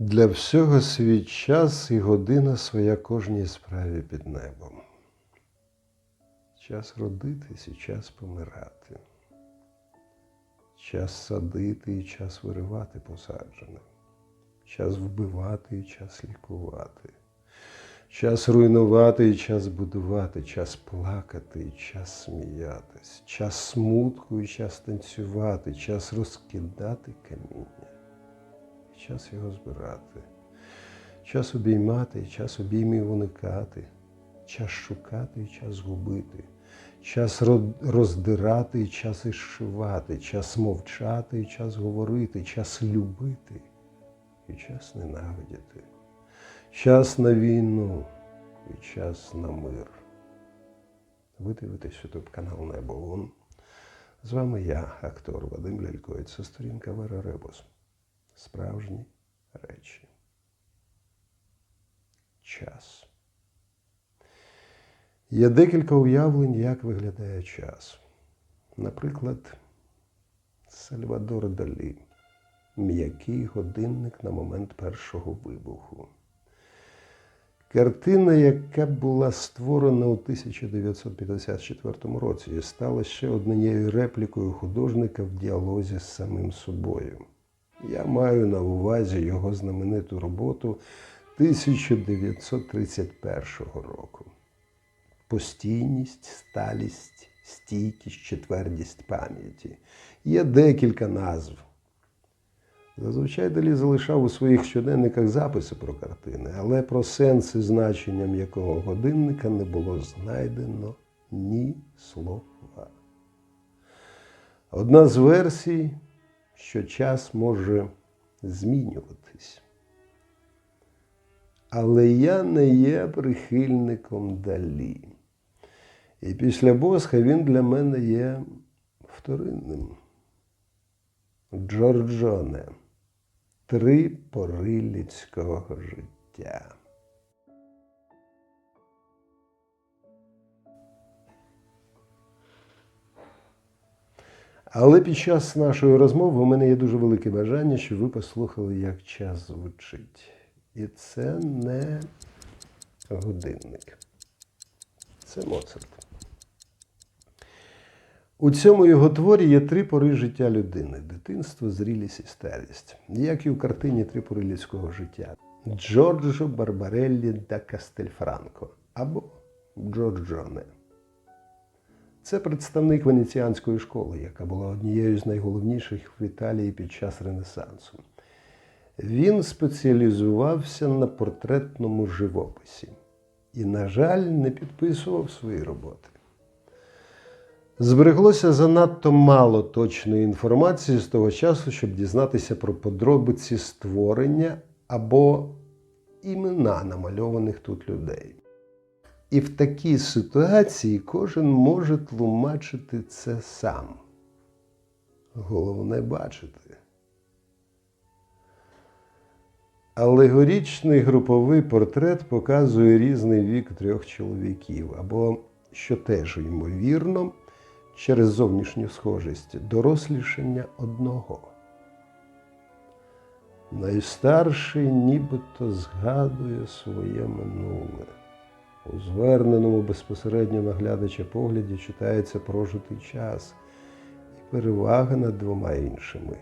Для всього свій час і година своя кожній справі під небом. Час родитись і час помирати. Час садити і час виривати посаджене. Час вбивати і час лікувати. Час руйнувати і час будувати, час плакати і час сміятись, час смутку і час танцювати, час розкидати каміння, час його збирати, час обіймати час обіймів уникати, час шукати час губити, час роздирати час ізшивати, час мовчати час говорити, час любити і час ненавидіти. Час на війну і час на мир. Ви дивитесь ютуб канал Небо Лун. З вами я, актор Вадим Лялько, і це сторінка Вера Ребус. Справжні речі. Час. Є декілька уявлень, як виглядає час. Наприклад, Сальвадор Далі. М'який годинник на момент першого вибуху. Картина, яка була створена у 1954 році, і стала ще однією реплікою художника в діалозі з самим собою. Я маю на увазі його знамениту роботу 1931 року. Постійність, сталість, стійкість чи твердість пам'яті. Є декілька назв. Зазвичай Далі залишав у своїх щоденниках записи про картини, але про сенс і значення м'якого годинника не було знайдено ні слова. Одна з версій, що час може змінюватись. Але я не є прихильником Далі. І після Босха він для мене є вторинним. Джорджоне. Три пори людського життя. Але під час нашої розмови у мене є дуже велике бажання, щоб ви послухали, як час звучить. І це не годинник. Це Моцарт. У цьому його творі є три пори життя людини: дитинство, зрілість і старість, як і у картині Три пори людського життя Джорджо Барбареллі да Кастельфранко або Джорджоне. Це представник венеціанської школи, яка була однією з найголовніших в Італії під час Ренесансу. Він спеціалізувався на портретному живописі і, на жаль, не підписував свої роботи. Збереглося занадто мало точної інформації з того часу, щоб дізнатися про подробиці створення або імена намальованих тут людей. І в такій ситуації кожен може тлумачити це сам. Головне бачити. Алегорічний груповий портрет показує різний вік трьох чоловіків, або, що теж ймовірно, через зовнішню схожість дорослішання одного. Найстарший нібито згадує своє минуле. У зверненому безпосередньо на глядача погляді читається прожитий час і перевага над двома іншими,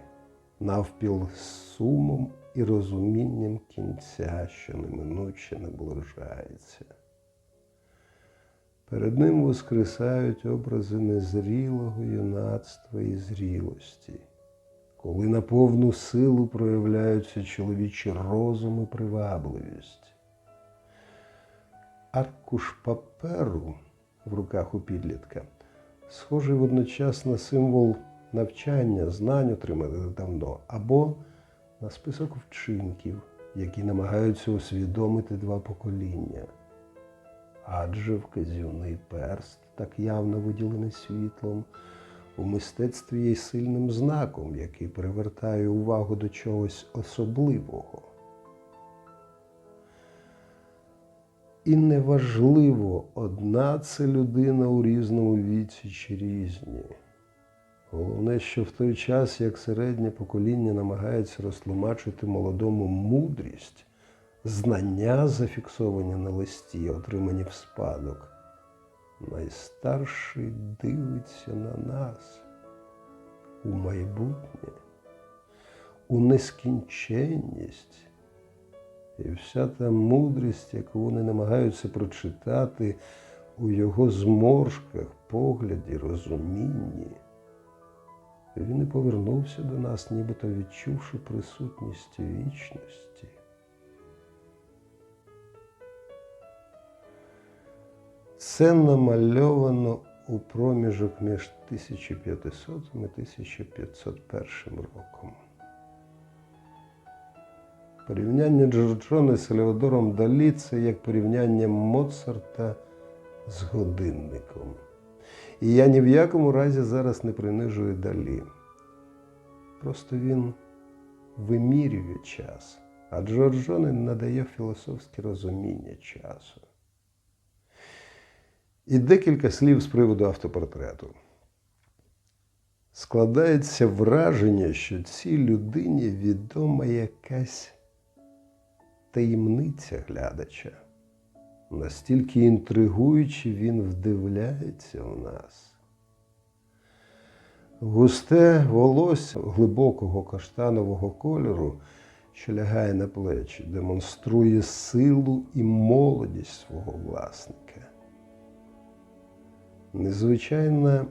навпіл з сумом і розумінням кінця, що неминуче наближається. Перед ним воскресають образи незрілого юнацтва і зрілості, коли на повну силу проявляються чоловічі розум і привабливість. Аркуш паперу в руках у підлітка схожий водночас на символ навчання, знань отриманих давно, або на список вчинків, які намагаються усвідомити два покоління. Адже вказівний перст, так явно виділений світлом, у мистецтві є сильним знаком, який привертає увагу до чогось особливого. І неважливо, одна це людина у різному віці чи різні. Головне, що в той час, як середнє покоління намагається розтлумачити молодому мудрість, знання, зафіксовані на листі, отримані в спадок, найстарший дивиться на нас у майбутнє, у нескінченність. І вся та мудрість, яку вони намагаються прочитати у його зморшках, погляді, розумінні, він і повернувся до нас, нібито відчувши присутність вічності. Це намальовано у проміжок між 1500 і 1501 роком. Порівняння Джорджони з Сальвадором Далі це як порівняння Моцарта з годинником. І я ні в якому разі зараз не принижую Далі. Просто він вимірює час, а Джорджони надає філософське розуміння часу. І декілька слів з приводу автопортрету. Складається враження, що цій людині відома якась таємниця глядача. Настільки інтригуючи він вдивляється в нас. Густе волосся глибокого каштанового кольору, що лягає на плечі, демонструє силу і молодість свого власника. Незвичайна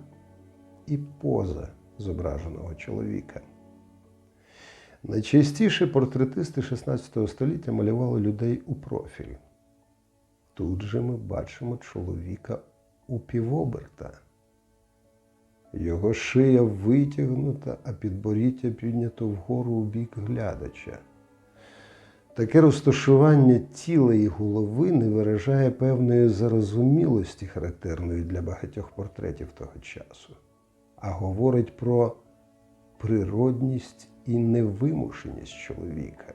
і поза зображеного чоловіка. Найчастіше портретисти XVI століття малювали людей у профіль. Тут же ми бачимо чоловіка у півоберта. Його шия витягнута, а підборіття піднято вгору у бік глядача. Таке розташування тіла і голови не виражає певної зарозумілості, характерної для багатьох портретів того часу, а говорить про природність і невимушеність чоловіка.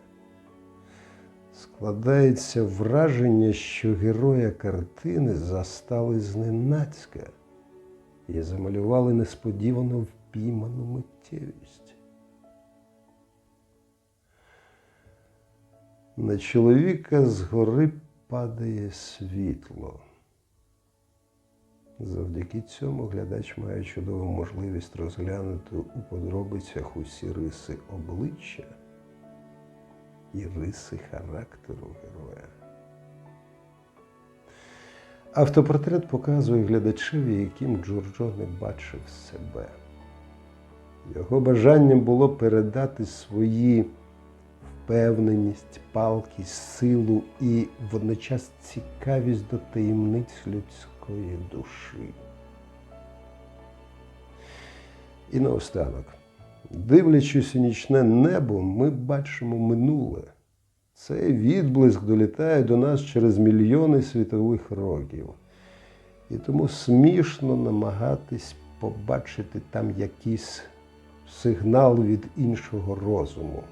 Складається враження, що героя картини застали зненацька і замалювали несподівано впійману миттєвість. На чоловіка згори падає світло. Завдяки цьому глядач має чудову можливість розглянути у подробицях усі риси обличчя і риси характеру героя. Автопортрет показує глядачеві, яким Джорджо не бачив себе. Його бажанням було передати свої впевненість, палкість, силу і водночас цікавість до таємниць людської душі. І наостанок, дивлячись у нічне небо, ми бачимо минуле. Цей відблиск долітає до нас через мільйони світових років. І тому смішно намагатись побачити там якийсь сигнал від іншого розуму,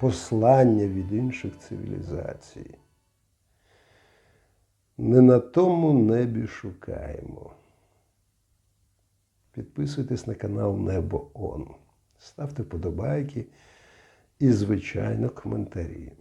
послання від інших цивілізацій. Не на тому небі шукаємо. Підписуйтесь на канал Небо Он. Ставте вподобайки і, звичайно, коментарі.